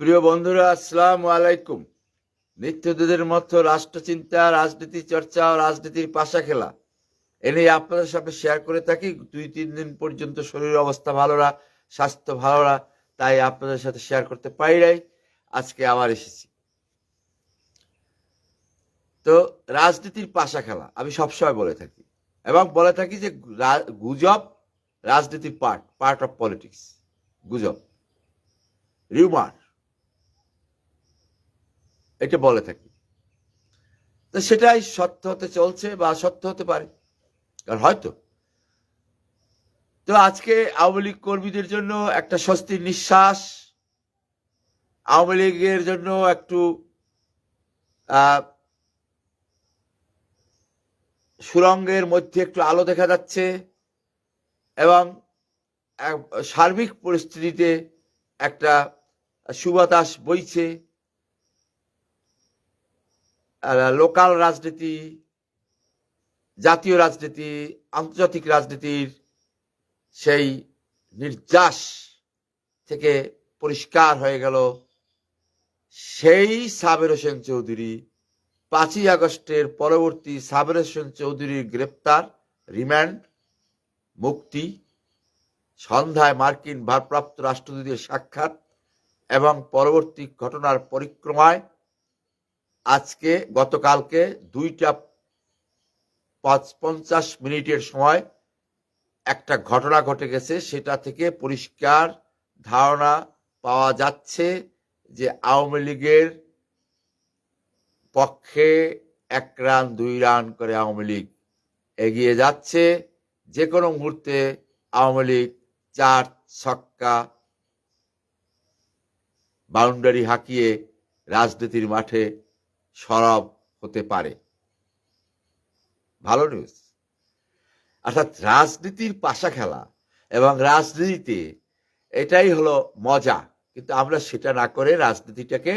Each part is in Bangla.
প্রিয় বন্ধুরা, আসসালাম আলাইকুম। নিত্যদিনের মতো রাষ্ট্রচিন্তা, রাজনীতি চর্চা ও রাজনীতির পাশা খেলা। এ নিয়ে আপনাদের সাথে শেয়ার করে থাকি। দুই, তিন দিন পর্যন্ত শরীরের অবস্থা ভালো না স্বাস্থ্য ভালো না তাই আপনাদের সাথে শেয়ার করতে পারি নাই। আজকে আবার এসেছি। তো রাজনীতির পাশা খেলা, আমি সবসময় বলে থাকি। এবং বলে থাকি যে গুজব রাজনীতির পার্ট পার্ট অফ পলিটিক্স গুজব। রিউমার এটা বলে থাকি। তো সেটাই সত্য হতে চলছে বা সত্য হতে পারে। কারণ হয়তো। তো আজকে আওয়ামী লীগ কর্মীদের জন্য একটা স্বস্তির নিঃশ্বাস, আওয়ামী লীগের জন্য একটু সুরঙ্গের মধ্যে একটু আলো দেখা যাচ্ছে এবং সার্বিক পরিস্থিতিতে একটা সুবাতাস বইছে। লোকাল রাজনীতি, জাতীয় রাজনীতি, আন্তর্জাতিক রাজনীতির সেই নির্যাস থেকে পরিষ্কার হয়ে গেল সেই সাবের হোসেন চৌধুরী। পাঁচই আগস্টের পরবর্তী সাবের হোসেন চৌধুরীর গ্রেপ্তার, রিমান্ড, মুক্তি, সন্ধ্যায় মার্কিন ভারপ্রাপ্ত রাষ্ট্রদূতের সাক্ষাৎ এবং পরবর্তী ঘটনার পরিক্রমায় আজকে গতকালকে দুইটা পাঁচ পঞ্চাশ মিনিটের সময় একটা ঘটনা ঘটে গেছে। সেটা থেকে পরিষ্কার ধারণা পাওয়া যাচ্ছে যে আওয়ামী লীগের পক্ষে এক রান, দুই রান করে আওয়ামী লীগ এগিয়ে যাচ্ছে। যে কোনো মুহূর্তে আওয়ামী লীগ চার ছক্কা বাউন্ডারি হাঁকিয়ে রাজনীতির মাঠে সরব হতে পারে। ভালো নিউজ অর্থাৎ রাজনীতির পাশা খেলা এবং রাজনীতিতে এটাই হলো মজা। কিন্তু আমরা সেটা না করে রাজনীতিটাকে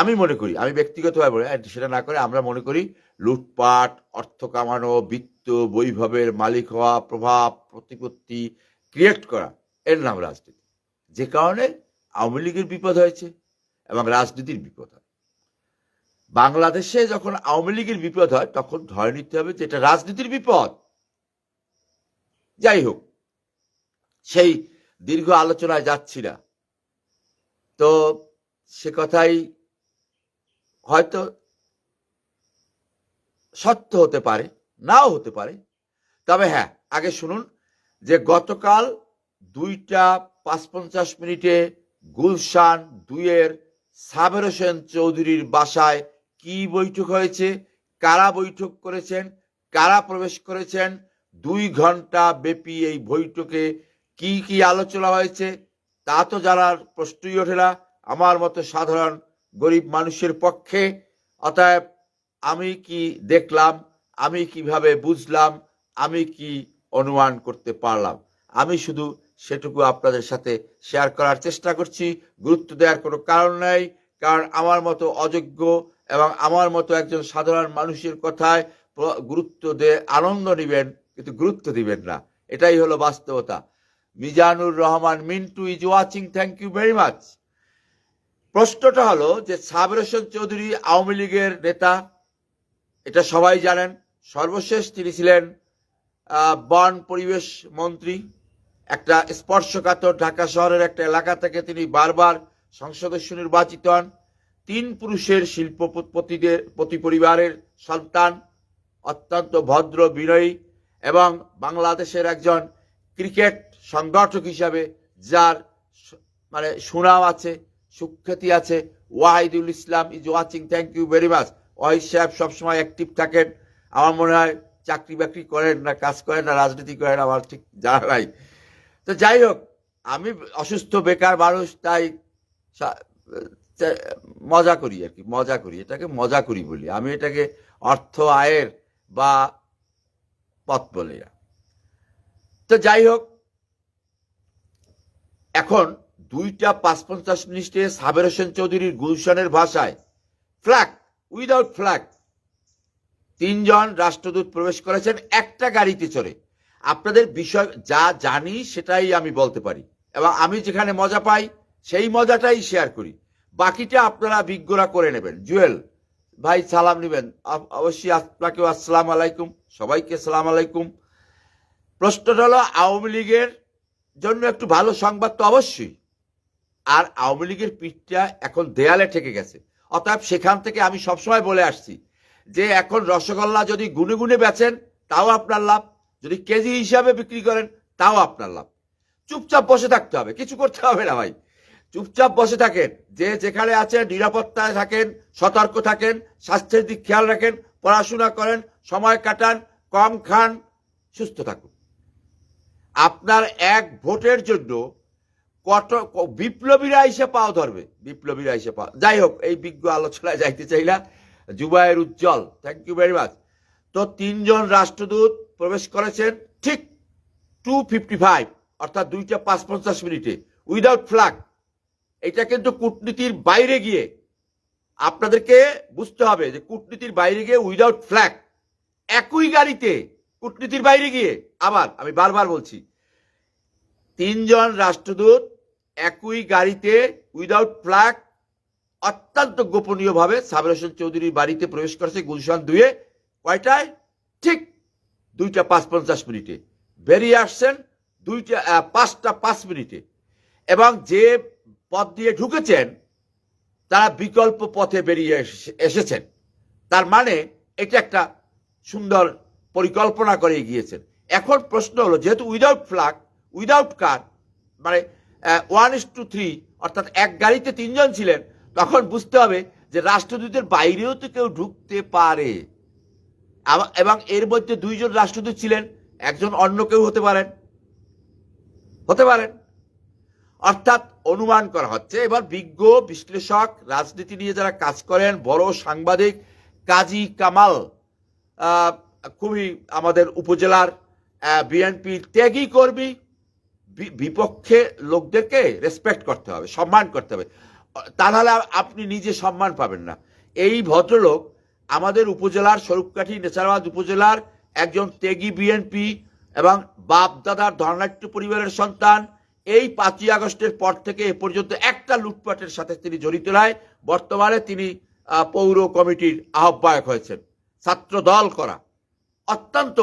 আমি মনে করি, আমি ব্যক্তিগতভাবে বলি সেটা না করে আমরা মনে করি লুটপাট, অর্থ কামানো, বিত্ত, বৈভবের মালিক হওয়া, প্রভাব, প্রতিপত্তি ক্রিয়েট করা, এর নাম রাজনীতি। যে কারণে আওয়ামী লীগের বিপদ হয়েছে এবং রাজনীতির বিপদ হয়। বাংলাদেশে যখন আওয়ামী লীগের বিপদ হয়, তখন ধরে নিতে হবে যে এটা রাজনীতির বিপদ। যাই হোক, সেই দীর্ঘ আলোচনায় যাচ্ছি না। তো সে কথাই হয়তো সত্য হতে পারে, নাও হতে পারে। তবে হ্যাঁ আগে শুনুন যে গতকাল দুইটা পাঁচ পঞ্চাশ মিনিটে গুলশান দুইয়ের সাবের হোসেন চৌধুরীর বাসায় কি বৈঠক হয়েছে? কারা বৈঠক করেছেন? কারা প্রবেশ করেছেন? দুই ঘণ্টা ব্যাপী এই বৈঠকে কি কি আলোচনা হয়েছে? তা তো জানার প্রশ্নই ওঠে না। আমার মতো সাধারণ গরিব মানুষের পক্ষে। অতএব আমি কি দেখলাম? আমি কীভাবে বুঝলাম? আমি কি অনুমান করতে পারলাম? আমি শুধু সেটুকু আপনাদের সাথে শেয়ার করার চেষ্টা করছি। গুরুত্ব দেওয়ার কোনো কারণ নাই, কারণ আমার মতো অযোগ্য এবং আমার মতো একজন সাধারণ মানুষের কথায় গুরুত্ব দিয়ে আনন্দ নেবেন, কিন্তু গুরুত্ব দিবেন না। এটাই হলো বাস্তবতা। Mizanur Rahman, Mintu is watching, thank you very much. প্রশ্নটা হলো যে সাবের হোসেন চৌধুরী আওয়ামী লীগের নেতা, এটা সবাই জানেন, সর্বশেষ তিনি ছিলেন বন পরিবেশ মন্ত্রী। একটা স্পর্শকাতর ঢাকা শহরের একটা এলাকা থেকে তিনি বারবার সংসদ সদস্য নির্বাচিত হন। তিন পুরুষের শিল্পপতিদের প্রতি পরিবারের সন্তান, অত্যন্ত ভদ্র, বিনয়ী এবং বাংলাদেশের একজন ক্রিকেট সংগঠক হিসাবে যার মানে সুনাম আছে, সুখ্যাতি আছে। Wahidul Islam is watching thank you very much Wahid সাহেব সবসময় অ্যাক্টিভ থাকেন। আমার মনে হয় চাকরি বাকরি করেন না, কাজ করেন না, রাজনীতি করেন, আমার ঠিক জানা নাই। তো যাই হোক, আমি অসুস্থ, বেকার মানুষ, তাই মজা করি আর কি, মজা করি। এটাকে মজা করি বলি। আমি এটাকে অর্থ, আয়ের বা পথ বলি না। তো যাই হোক, এখন দুইটা পাঁচ পঞ্চাশ মিনিটে সাবের হোসেন চৌধুরীর গুলশানের ভাষায় ফ্ল্যাগ, উইদাউট ফ্ল্যাগ, তিনজন রাষ্ট্রদূত প্রবেশ করেছেন একটা গাড়িতে চড়ে। আপনাদের বিষয়, যা জানি সেটাই আমি বলতে পারি। এবং আমি যেখানে মজা পাই, সেই মজাটাই শেয়ার করি। বাকিটা আপনারা বিজ্ঞরা করে নেবেন। জুয়েল, ভাই সালাম নেবেন। অবশ্যই আপনাকেও আসসালাম আলাইকুম। সবাইকে সালাম আলাইকুম। প্রশ্নটা হলো, আওয়ামী লীগের জন্য একটু ভালো সংবাদ তো অবশ্যই। আর আওয়ামী লীগের পিঠটা এখন দেয়ালে ঠেকে গেছে। অতএব সেখান থেকে আমি সবসময় বলে আসছি যে, এখন রসগোল্লা যদি গুনে গুনে বেচেন, তাও আপনার লাভ। যদি কেজি হিসাবে বিক্রি করেন, তাও আপনার লাভ। চুপচাপ বসে থাকতে হবে, কিছু করতে হবে না ভাই। চুপচাপ বসে থাকেন। যে যেখানে আছেন, নিরাপত্তায় থাকেন, সতর্ক থাকেন, স্বাস্থ্যের দিক খেয়াল রাখেন, পড়াশোনা করেন, সময় কাটান, কম খান, সুস্থ থাকুন। আপনার এক ভোটের জন্য কত বিপ্লবীরা এসে পাও ধরবে। বিপ্লবীরা এসে পাও। যাই হোক, এই বিজ্ঞ আলোচনায় যাইতে চাইলা Zubair Ujjwal thank you very much তো তিনজন রাষ্ট্রদূত প্রবেশ করেছেন ঠিক টু ফিফটি ফাইভ অর্থাৎ দুইটা পাঁচ পঞ্চাশ মিনিটে উইদাউট ফ্ল্যাগ এটা কিন্তু কূটনীতির বাইরে গিয়ে আপনাদেরকে বুঝতে হবে যে কূটনীতির বাইরে গিয়ে উইদাউট ফ্ল্যাগ একই গাড়িতে কূটনীতির বাইরে গিয়ে আবার আমি বারবার বলছি, তিনজন রাষ্ট্রদূত একই গাড়িতে উইদাউট ফ্ল্যাগ অত্যন্ত গোপনীয়ভাবে সাবের হোসেন চৌধুরীর বাড়িতে প্রবেশ করেছে গুলশান দুয়ে কয়টায়? ঠিক দুইটা পাঁচ পঞ্চাশ মিনিটে। বেরিয়ে আসছেন দুইটা পাঁচটা পাঁচ মিনিটে। এবং যে পথ দিয়ে ঢুকেছেন, তারা বিকল্প পথে বেরিয়ে এসে- এসেছেন। তার মানে এটা একটা সুন্দর পরিকল্পনা করে গিয়েছেন। এখন প্রশ্ন হলো, যেহেতু উইদাউট ফ্ল্যাগ উইদাউট কার মানে ওয়ান ইস টু থ্রি অর্থাৎ এক গাড়িতে তিনজন ছিলেন, তখন বুঝতে হবে যে রাষ্ট্রদূতের বাইরেও তো কেউ ঢুকতে পারে। এবং এর মধ্যে দুইজন রাষ্ট্রদূত ছিলেন, একজন অন্য কেউ হতে পারেন। হতে পারেন। অর্থাৎ অনুমান করা হচ্ছে, এবার বিজ্ঞ, বিশ্লেষক, রাজনীতি নিয়ে যারা কাজ করেন, বড় সাংবাদিক কাজী কামাল খুবই আমাদের উপজেলার বিএনপি ত্যাগী কর্মী বিপক্ষে লোকদেরকে রেসপেক্ট করতে হবে, সম্মান করতে হবে। তা নাহলে আপনি নিজে সম্মান পাবেন না। এই ভদ্রলোক আমাদের উপজেলার স্বরূপকাঠি নেচারাবাদ উপজেলার একজন ত্যাগী বিএনপি এবং বাপ দাদার ধর্নাট্য পরিবারের সন্তান এই পাঁচই আগস্টের পর থেকে এ পর্যন্ত একটা লুটপাটের সাথে তিনি জড়িত নয় বর্তমানে তিনি পৌর কমিটির আহ্বায়ক হয়েছেন। ছাত্র দল করা। অত্যন্ত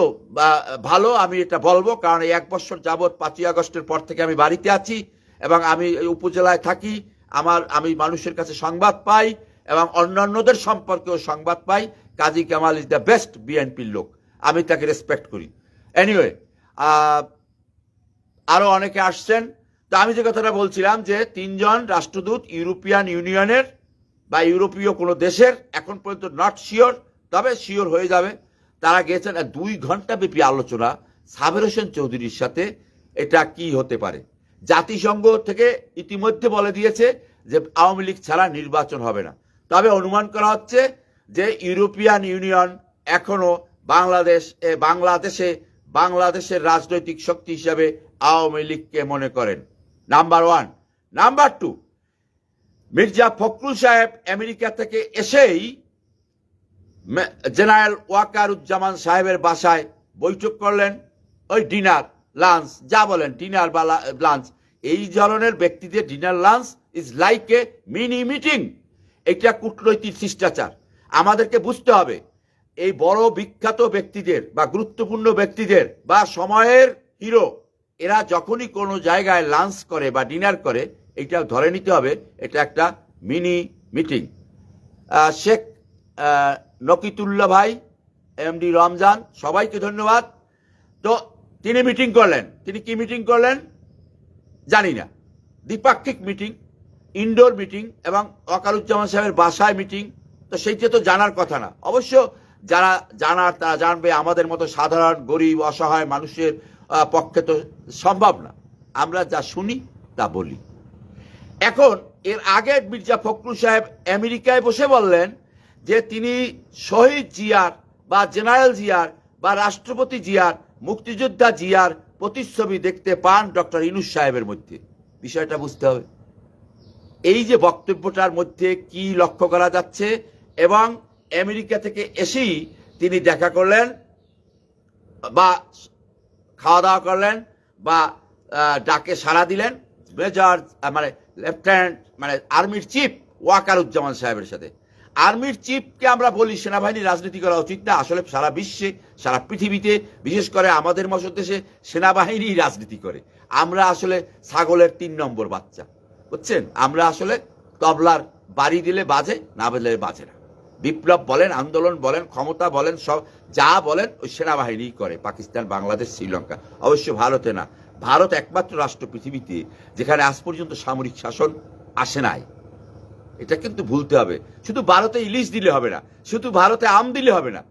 ভালো আমি এটা বলব, কারণ এই এক বছর যাবৎ পাঁচই আগস্টের পর থেকে আমি বাড়িতে আছি এবং আমি উপজেলায় থাকি। আমার, আমি মানুষের কাছে সংবাদ পাই এবং অন্যান্যদের সম্পর্কেও সংবাদ পাই। Kazi Kamal is the best বিএনপির লোক। আমি তাকে রেসপেক্ট করি। এনিওয়ে আরও অনেকে আসছেন। তো আমি যে কথাটা বলছিলাম যে তিনজন রাষ্ট্রদূত ইউরোপিয়ান ইউনিয়নের বা ইউরোপীয় কোনো দেশের এখন পর্যন্ত নট শিওর তবে শিওর হয়ে যাবে। তারা গেছেন দুই ঘণ্টা ব্যাপী আলোচনা সাবের হোসেন চৌধুরীর সাথে, এটা কি হতে পারে? জাতিসংঘ থেকে ইতিমধ্যে বলে দিয়েছে যে আওয়ামী লীগ ছাড়া নির্বাচন হবে না। তবে অনুমান করা হচ্ছে যে ইউরোপিয়ান ইউনিয়ন এখনও বাংলাদেশ বাংলাদেশে বাংলাদেশের রাজনৈতিক শক্তি হিসাবে আওয়ামী লীগকে মনে করেন। Number one. Number two, Mirza Fakhrul সাহেব আমেরিকা থেকে এসেই জেনারেল ওয়াকারুজ্জামান সাহেবের বাসায় বৈঠক করলেন। ওই ডিনার, লাঞ্চ, যা বলেন, ডিনার বা লাঞ্চ। এই ধরনের ব্যক্তিদের dinner, lunch is like a mini meeting. এটা কূটনৈতিক শিষ্টাচার। আমাদেরকে বুঝতে হবে এই বড় বিখ্যাত ব্যক্তিদের বা গুরুত্বপূর্ণ ব্যক্তিদের বা সময়ের হিরো এরা যখনই কোনো জায়গায় লাঞ্চ করে বা ডিনার করে এটা ধরে নিতে হবে এটা একটা mini meeting. Sheikh ah, Nakitullah ভাই এমডি রমজান সবাইকে ধন্যবাদ। তো তিনি মিটিং করলেন। তিনি কি মিটিং করলেন? জানি না। দ্বিপাক্ষিক মিটিং ইনডোর মিটিং এবং অকারুজ্জামান সাহেবের বাসায় মিটিং তো সেইটা তো জানার কথা না। অবশ্য যারা জানার, তারা জানবে আমাদের মতো সাধারণ, গরিব, অসহায় মানুষের পক্ষে তো সম্ভব না। আমরা যা শুনি, তা বলি। এখন, এর আগে মির্জা ফখরুল সাহেব আমেরিকায় বসে বললেন যে তিনি শহীদ জিয়ার বা জেনারেল জিয়ার বা রাষ্ট্রপতি জিয়ার, মুক্তিযোদ্ধা জিয়ার প্রতিচ্ছবি দেখতে পান ডক্টর ইনুস সাহেবের মধ্যে। বিষয়টা বুঝতে হবে। এই যে বক্তব্যটার মধ্যে কি লক্ষ্য করা যাচ্ছে এবং আমেরিকা থেকে এসেই তিনি দেখা করলেন বা খাওয়া দাওয়া করলেন বা ডাকে সাড়া দিলেন। মেজর মানে লেফটেন্যান্ট মানে আর্মির চিফ ওয়াকারুজ্জামান সাহেবের সাথে। আর্মির চিফকে আমরা বলি সেনাবাহিনী রাজনীতি করা উচিত না। আসলে সারা বিশ্বে, সারা পৃথিবীতে, বিশেষ করে আমাদের মতো দেশে সেনাবাহিনী রাজনীতি করে। আমরা আসলে ছাগলের তিন নম্বর বাচ্চা। বুঝছেন? আমরা আসলে তবলার বাড়ি দিলে বাজে, না বাজে না। বিপ্লব বলেন, আন্দোলন বলেন, ক্ষমতা বলেন, সব যা বলেন, ওই সেনাবাহিনী করে, পাকিস্তান, বাংলাদেশ, শ্রীলঙ্কা। অবশ্য ভারতে না। ভারত একমাত্র রাষ্ট্র পৃথিবীতে যেখানে আজ পর্যন্ত সামরিক শাসন আসে নাই। এটা কিন্তু ভুলতে হবে। শুধু ভারতে ইলিশ দিলে হবে না, শুধু ভারতে আম দিলে হবে না,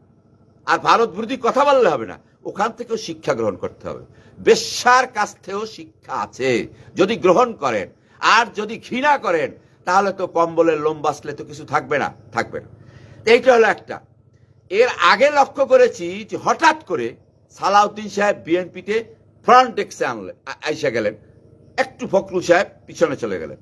আর ভারত বিরোধী কথা বললে হবে না, ওখান থেকেও শিক্ষা গ্রহণ করতে হবে। বেশ্যার কাছ থেকেও শিক্ষা আছে, যদি গ্রহণ করেন। আর যদি ঘৃণা করেন, তাহলে তো কম্বলের লোম বাঁচলে তো কিছু থাকবে না থাকবে না। এইটা হলো একটা। এর আগে লক্ষ্য করেছি যে হঠাৎ করে সালাউদ্দিন সাহেব বিএনপিতে ফ্রন্ট ডেস্কে আনলে, আ- আইসা গেলেন। একটু ফখরুল সাহেব পিছনে চলে গেলেন।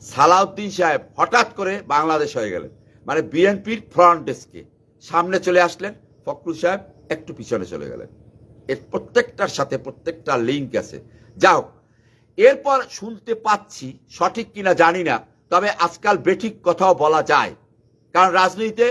সালাউদ্দিন সাহেব হঠাৎ করে বাংলাদেশ হয়ে গেলেন। মানে বিএনপির ফ্রন্ট ডেস্কে সামনে চলে আসলেন, ফখরুল সাহেব একটু পিছনে চলে গেলেন। এর প্রত্যেকটার সাথে প্রত্যেকটা লিঙ্ক আছে। যাও, এরপর শুনতে পাচ্ছি, সঠিক কিনা জানি না, তবে আজকাল বেঠিক কথাও বলা যায়। কারণ রাজনীতিতে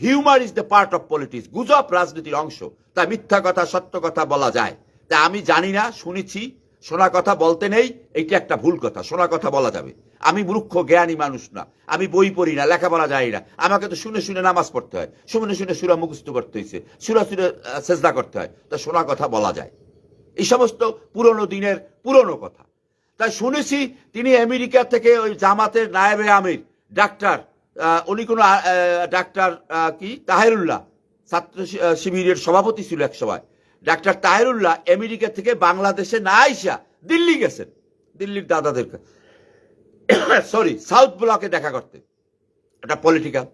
humour is the part of politics গুজব রাজনীতির অংশ, তাই মিথ্যা কথা, সত্য কথা বলা যায়। তা আমি জানি না, শুনেছি শোনা কথা বলতে নেই, এইটা একটা ভুল কথা শোনা কথা বলা যাবে। আমি মূর্খ, জ্ঞানী মানুষ না, আমি বই পড়ি না, লেখাপড়া জানি না, আমাকে তো শুনে শুনে নামাজ পড়তে হয়, শুনে শুনে সুরা মুখস্থ করতে হয়েছে সুরা সুরে সেজদা করতে হয়, তা শোনা কথা বলা যায়। এই সমস্ত পুরনো দিনের পুরনো কথা। তাই শুনেছি, তিনি আমেরিকা থেকে ওই জামাতের নায়েবে আমির, ডাক্তার উনি কোনো ডাক্তার কি? তাহেরুল্লাহ। ছাত্র শিবিরের সভাপতি ছিল এক সময়। ডাক্তার তাহেরুল্লাহ আমেরিকা থেকে বাংলাদেশে না আইসা দিল্লি গেছেন। দিল্লির দাদাদের সরি সাউথ ব্লকে দেখা করতে। এটা পলিটিক্যাল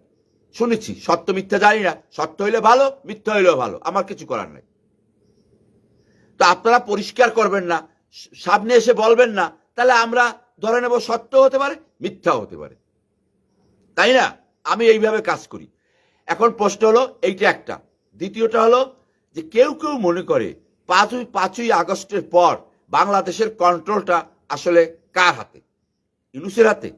শুনেছি, সত্য মিথ্যা জানি না। সত্য হইলে ভালো, মিথ্যা হইলেও ভালো। আমার কিছু করার নাই। তো আপনারা পরিষ্কার করবেন না, সামনে এসে বলবেন না, তাহলে আমরা ধরে নেব সত্য হতে পারে মিথ্যা হতে পারে। তাই না? আমি এইভাবে কাজ করি। এখন প্রশ্ন হলো, এইটা একটা। দ্বিতীয়টা হলো যে কেউ কেউ মনে করে পাঁচই পাঁচই আগস্টের পর বাংলাদেশের কন্ট্রোলটা আসলে কার হাতে? ইউনুসের হাতে?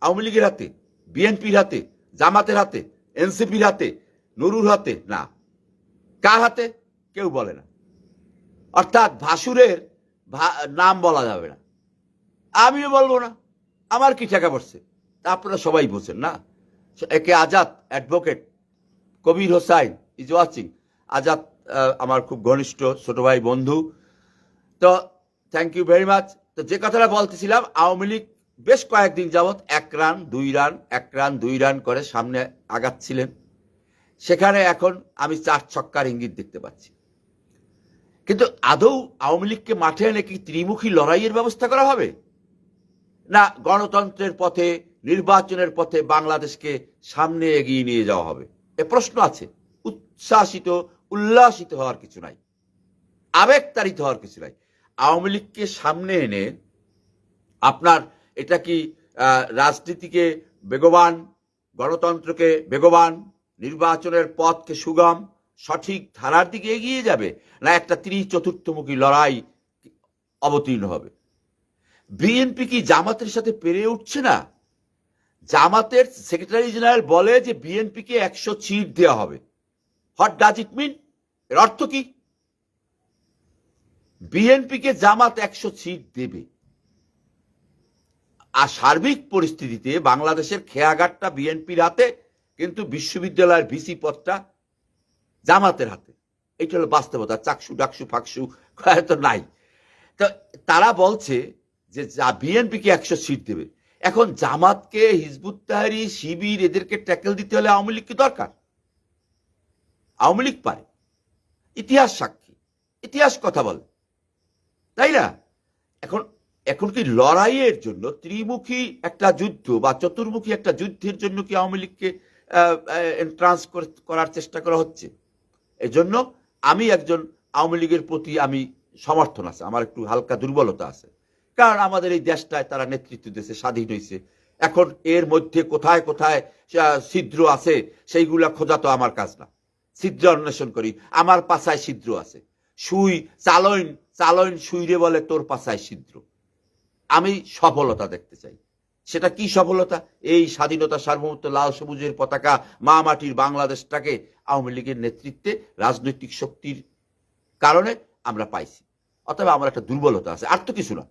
আওয়ামী লীগের হাতে? বিএনপির হাতে? জামাতের হাতে? এনসিপির হাতে? নুরুর হাতে? না। কার হাতে? কেউ বলে না। অর্থাৎ ভাসুরের নাম বলা যাবে না। আমিও বলব না। আমার কি টাকা পড়ছে? তা আপনারা সবাই বোঝেন, না? A K Azad advocate Kabir Hossain is watching. Azad আমার খুব ঘনিষ্ঠ ছোট ভাই, বন্ধু। তো থ্যাংক ইউ ভেরি মাচ তো, যে কথাটা বলতেছিলাম, আওয়ামী লীগ বেশ কয়েকদিন যাবৎ এক রান, দুই রান, এক রান, দুই রান করে সামনে আগাচ্ছিলেন। সেখানে এখন আমি চার ছক্কার ইঙ্গিত দেখতে পাচ্ছি। কিন্তু আদৌ আওয়ামী লীগকে মাঠে এনে কি ত্রিমুখী লড়াইয়ের ব্যবস্থা করা হবে? না, গণতন্ত্রের পথে নির্বাচনের পথে বাংলাদেশকে সামনে এগিয়ে নিয়ে যাওয়া হবে। এ প্রশ্ন আছে। উচ্ছ্বাসিত, উল্লাসিত হওয়ার কিছু নাই। আবেগতাড়িত হওয়ার কিছু নাই। আওয়ামী লীগকে সামনে এনে আপনার এটা কি রাজনীতিকে বেগবান, গণতন্ত্রকে বেগবান, নির্বাচনের পথকে সুগম, সঠিক ধারার দিকে এগিয়ে যাবে না একটা ত্রি চতুর্থমুখী লড়াই অবতীর্ণ হবে? বিএনপি কি জামাতের সাথে পেরে উঠছে না? জামাতের সেক্রেটারি জেনারেল বলে যে বিএনপিকে একশো সিট দেওয়া হবে। হোয়াট ডাজ ইট মিন এর অর্থ কি? বিএনপিকে জামাত একশো সিট দেবে। আর সার্বিক পরিস্থিতিতে বাংলাদেশের খেয়াঘাটটা বিএনপির হাতে, কিন্তু বিশ্ববিদ্যালয়ের ভিসি পদটা জামাতের হাতে। এটা হলো বাস্তবতা, চাকসু, ডাকসু, ফাকসু তো নাই। তো তারা বলছে যে বিএনপিকে একশো সিট দেবে। এখন জামাতকে হিজবুত তাহারি, শিবির এদেরকে ট্যাকেল দিতে হলে আওয়ামী লীগ কি দরকার? আওয়ামী লীগ পারে। ইতিহাস সাক্ষী। ইতিহাস কথা বলে। তাই না? এখন এখন কি লড়াইয়ের জন্য ত্রিমুখী একটা যুদ্ধ বা চতুর্মুখী একটা যুদ্ধের জন্য কি আওয়ামী লীগকে এন্ট্রান্স করার চেষ্টা করা হচ্ছে? এজন্য আমি একজন আওয়ামী লীগের প্রতি আমি সমর্থন আছে। আমার একটু হালকা দুর্বলতা আছে। কারণ আমাদের এই দেশটায় তারা নেতৃত্ব দিয়েছে, স্বাধীন হয়েছে। এখন এর মধ্যে কোথায় কোথায় ছিদ্র আছে, সেইগুলা খোঁজা তো আমার কাজ না। ছিদ্র অন্বেষণ করি, আমার পাশায় ছিদ্র আছে। সুই, চালইন চালইন সুইরে বলে তোর পাশায় ছিদ্র। আমি সফলতা দেখতে চাই। সেটা কি সফলতা? এই স্বাধীনতা সার্বভৌমত্ব লাল সবুজের পতাকা মা মাটির বাংলাদেশটাকে আওয়ামী লীগের নেতৃত্বে রাজনৈতিক শক্তির কারণে আমরা পাইছি। অথবা আমার একটা দুর্বলতা আছে, আর তো কিছু না।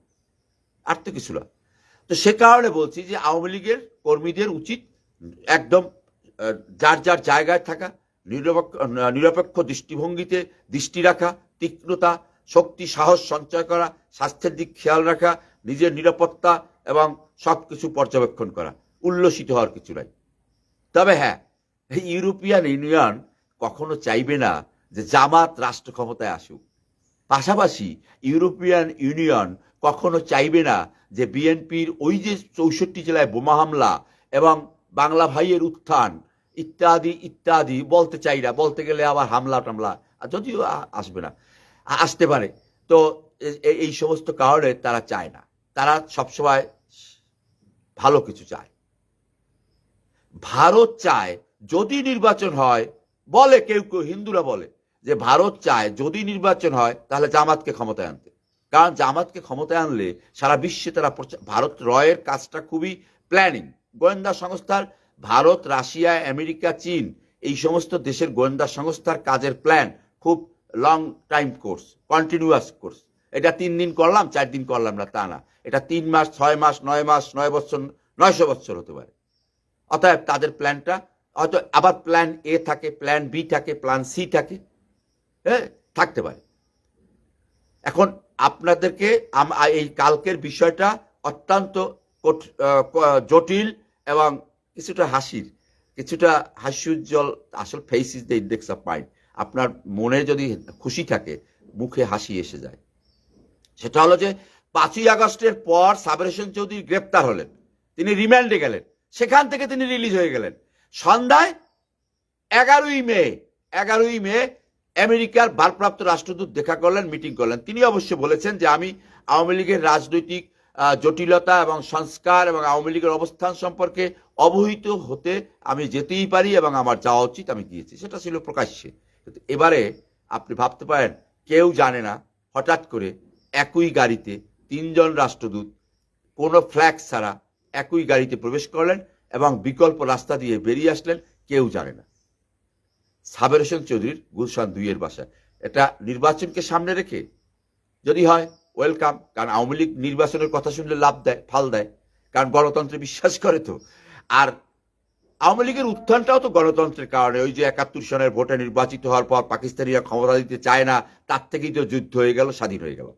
আর তো কিছু না। তো সে কারণে বলছি যে আওয়ামী লীগের কর্মীদের উচিত একদম যার যার জায়গায় থাকা, নিরপেক্ষ নিরপেক্ষ দৃষ্টিভঙ্গিতে দৃষ্টি রাখা, তীক্ষ্ণতা, শক্তি, সাহস সঞ্চয় করা, স্বাস্থ্যের দিক খেয়াল রাখা, নিজের নিরাপত্তা এবং সব কিছু পর্যবেক্ষণ করা, উল্লসিত হওয়ার কিছু নাই। তবে হ্যাঁ ইউরোপিয়ান ইউনিয়ন কখনো চাইবে না যে জামাত রাষ্ট্র ক্ষমতায় আসুক। পাশাপাশি ইউরোপিয়ান ইউনিয়ন কখনো চাইবে না যে বিএনপির ওই যে চৌষট্টি জেলায় বোমা হামলা এবং বাংলা ভাইয়ের উত্থান, ইত্যাদি ইত্যাদি, বলতে চাই না, বলতে গেলে আবার হামলা টামলা যদিও আসবে না আসতে পারে। তো এই সমস্ত কারণে তারা চায় না। তারা সবসময় ভালো কিছু চায়। ভারত চায় যদি নির্বাচন হয়, বলে কেউ কেউ, হিন্দুরা বলে যে ভারত চায় যদি নির্বাচন হয়, তাহলে জামাতকে ক্ষমতায় আনতে। কারণ জামাতকে ক্ষমতায় আনলে সারা বিশ্বে তারা ভারত রয়ের কাজটা খুবই প্ল্যানিং। গোয়েন্দা সংস্থার ভারত, রাশিয়া, আমেরিকা, চীন, এই সমস্ত দেশের গোয়েন্দা সংস্থার কাজের প্ল্যান খুব long time course, continuous course. এটা তিন দিন করলাম, চার দিন করলাম না, তা না। এটা তিন মাস, ছয় মাস, নয় মাস, নয় বছর, নয়শো বছর হতে পারে। অতএব তাদের প্ল্যানটা, হয়তো আবার প্ল্যান এ থাকে, প্ল্যান বি থাকে, প্ল্যান সি থাকে হ্যাঁ থাকতে পারে। এখন আপনাদেরকে এই কালকের বিষয়টা অত্যন্ত জটিল এবং কিছুটা হাসির, কিছুটা হাস্যোজ্জ্বল, আসল face is the index of mind আপনার মনে যদি খুশি থাকে, মুখে হাসি এসে যায়। সেটা হলো যে, পাঁচই আগস্টের পর সাবের হোসেন চৌধুরী গ্রেপ্তার হলেন। তিনি রিমান্ডে গেলেন। সেখান থেকে তিনি রিলিজ হয়ে গেলেন। সন্ধ্যায় এগারোই মে এগারোই মে আমেরিকার ভারপ্রাপ্ত রাষ্ট্রদূত দেখা করলেন, মিটিং করলেন। তিনি অবশ্য বলেছেন যে আমি আওয়ামী লীগের রাজনৈতিক জটিলতা এবং সংস্কার এবং আওয়ামী লীগের অবস্থান সম্পর্কে অবহিত হতে আমি যেতেই পারি এবং আমার যাওয়া উচিত আমি গিয়েছি। সেটা ছিল প্রকাশ্যে। এবারে আপনি ভাবতে পারেন, কেউ জানে না, হঠাৎ করে একই গাড়িতে তিনজন রাষ্ট্রদূত কোনো ফ্ল্যাগ ছাড়া একই গাড়িতে প্রবেশ করলেন এবং বিকল্প রাস্তা দিয়ে বেরিয়ে আসলেন, কেউ জানে না। সাবের হোসেন চৌধুরীর গুলশান দুইয়ের বাসায়। এটা নির্বাচনকে সামনে রেখে যদি হয় ওয়েলকাম কারণ আওয়ামী লীগ নির্বাচনের কথা শুনলে লাভ দেয়, ফাল দেয়, কারণ গণতন্ত্রে বিশ্বাস করে তো। আর আওয়ামী লীগের উত্থানটাও তো গণতন্ত্রের কারণে, ওই যে একাত্তর সনের ভোটে নির্বাচিত হওয়ার পর পাকিস্তানিরা ক্ষমতা দিতে চায় না, তার থেকেই তো যুদ্ধ হয়ে গেল, স্বাধীন হয়ে গেল।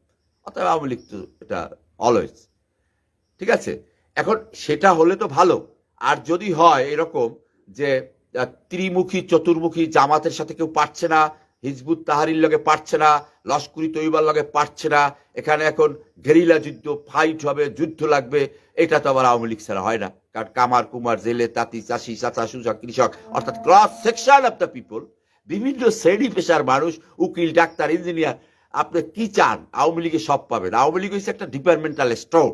অতএব আওয়ামী লীগ তো এটা অলওয়েজ ঠিক আছে? এখন সেটা হলে তো ভালো। আর যদি হয় এরকম যে ত্রিমুখী, চতুর্মুখী জামাতের সাথে কেউ পারছে না, হিজবুত তাহারির লগে পারছে না, লস্করি তৈবার লগে পারছে না, এখানে এখন গেরিলা যুদ্ধ ফাইট হবে, যুদ্ধ লাগবে, এটা তো আবার আওয়ামী লীগ ছাড়া হয় না। কারণ কামার, কুমার, জেলে, তাঁতি, চাষি, চাচা, সুচা, কৃষক, অর্থাৎ cross section of the people বিভিন্ন শ্রেণি পেশার মানুষ, উকিল, ডাক্তার ইঞ্জিনিয়ার আপনি কি চান? আওয়ামী লীগে সব পাবেন। আওয়ামী লীগ হচ্ছে একটা ডিপার্টমেন্টাল স্টোর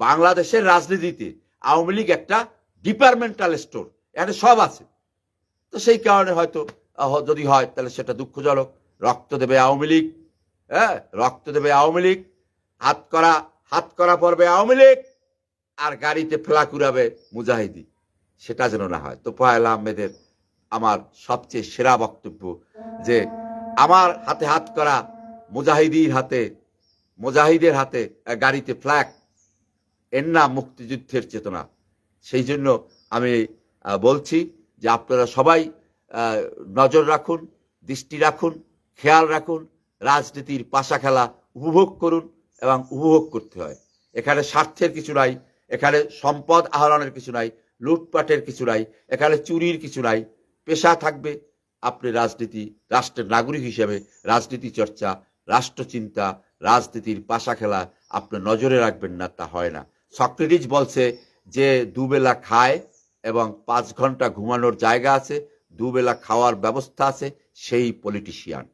বাংলাদেশের রাজনীতিতে আওয়ামী লীগ একটা ডিপার্টমেন্টাল স্টোর এখানে সব আছে। তো সেই কারণে হয়তো যদি হয়, তাহলে সেটা দুঃখজনক। রক্ত দেবে আওয়ামী লীগ হ্যাঁ? রক্ত দেবে আওয়ামী লীগ, হাত করা হাত করা পড়বে আওয়ামী লীগ, আর গাড়িতে ফেলা কুড়াবে মুজাহিদি। সেটা যেন না হয়। তো পয়াল আহমেদের আমার সবচেয়ে সেরা বক্তব্য যে, আমার হাতে হাত করা মুজাহিদির হাতে, মুজাহিদের হাতে গাড়িতে ফ্ল্যাগ এর নাম মুক্তিযুদ্ধের চেতনা। সেই জন্য আমি বলছি যে আপনারা সবাই নজর রাখুন, দৃষ্টি রাখুন, খেয়াল রাখুন, রাজনীতির পাশা খেলা উপভোগ করুন এবং উপভোগ করতে হয়। এখানে স্বার্থের কিছু নাই, এখানে সম্পদ আহরণের কিছু নাই, লুটপাটের কিছু নাই, এখানে চুরির কিছু নাই। পেশা থাকবে আপনি রাজনীতি, রাষ্ট্রের নাগরিক হিসেবে রাজনীতি চর্চা, রাষ্ট্রচিন্তা, রাজনীতির পাশা খেলা আপনি নজরে রাখবেন না, তা হয় না। সক্রেটিস বলছে যে দুবেলা খায় এবং পাঁচ ঘণ্টা ঘুমানোর জায়গা আছে, দুবেলা খাওয়ার ব্যবস্থা আছে, সেই পলিটিশিয়ান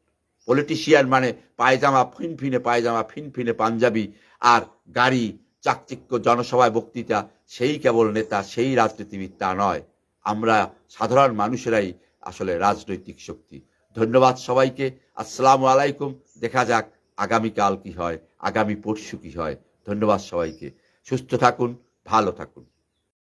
পলিটিশিয়ান মানে পায়জামা, ফিনফিনে পায়জামা, ফিনফিনে পাঞ্জাবি আর গাড়ি, চাকচিক্য, জনসভায় বক্তৃতা, সেই কেবল নেতা, সেই রাজনীতিবিদ তা নয়। আমরা সাধারণ মানুষেরাই আসলে রাজনৈতিক শক্তি। ধন্যবাদ সবাইকে। আসসালামু আলাইকুম। দেখা যাক আগামীকাল কি হয়, আগামী পরশু কি হয়। ধন্যবাদ সবাইকে। সুস্থ থাকুন, ভালো থাকুন।